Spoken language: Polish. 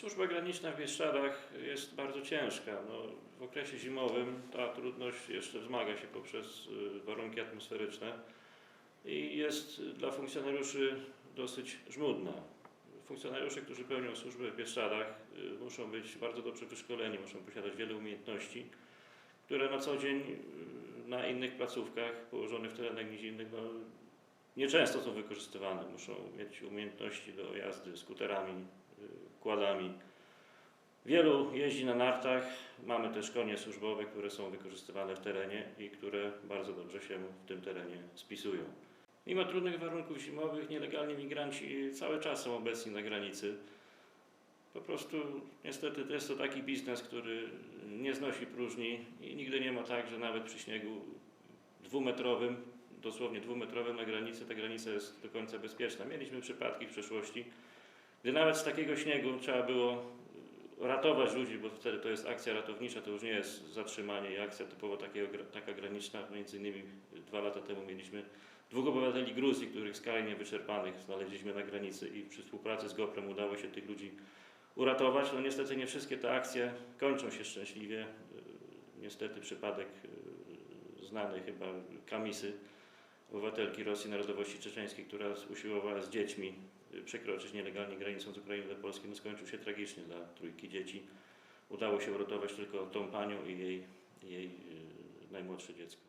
Służba graniczna w Bieszczadach jest bardzo ciężka. No, w okresie zimowym ta trudność jeszcze wzmaga się poprzez y, warunki atmosferyczne i jest dla funkcjonariuszy dosyć żmudna. Funkcjonariusze, którzy pełnią służbę w Bieszczadach y, muszą być bardzo dobrze wyszkoleni, muszą posiadać wiele umiejętności, które na co dzień y, na innych placówkach położonych w terenach nizinnych no, nieczęsto są wykorzystywane. Muszą mieć umiejętności do jazdy skuterami, kładami. Wielu jeździ na nartach. Mamy też konie służbowe, które są wykorzystywane w terenie i które bardzo dobrze się w tym terenie spisują. Mimo trudnych warunków zimowych, nielegalni migranci cały czas są obecni na granicy. Po prostu niestety to jest to taki biznes, który nie znosi próżni i nigdy nie ma tak, że nawet przy śniegu dwumetrowym, dosłownie dwumetrowym na granicy, ta granica jest do końca bezpieczna. Mieliśmy przypadki w przeszłości, gdy nawet z takiego śniegu trzeba było y, ratować ludzi, bo wtedy to jest akcja ratownicza, to już nie jest zatrzymanie i akcja typowo takiego, taka graniczna. Między innymi dwa lata temu mieliśmy dwóch obywateli Gruzji, których skrajnie wyczerpanych znaleźliśmy na granicy i przy współpracy z GoPrem udało się tych ludzi uratować. No niestety nie wszystkie te akcje kończą się szczęśliwie. Y, Niestety przypadek y, znany chyba Kamisy, obywatelki Rosji narodowości czeczeńskiej, która usiłowała z dziećmi y, przekroczyć nielegalnie granicą z Ukrainy do Polski, no skończył się tragicznie dla trójki dzieci. Udało się uratować tylko tą panią i jej, jej y, najmłodsze dziecko.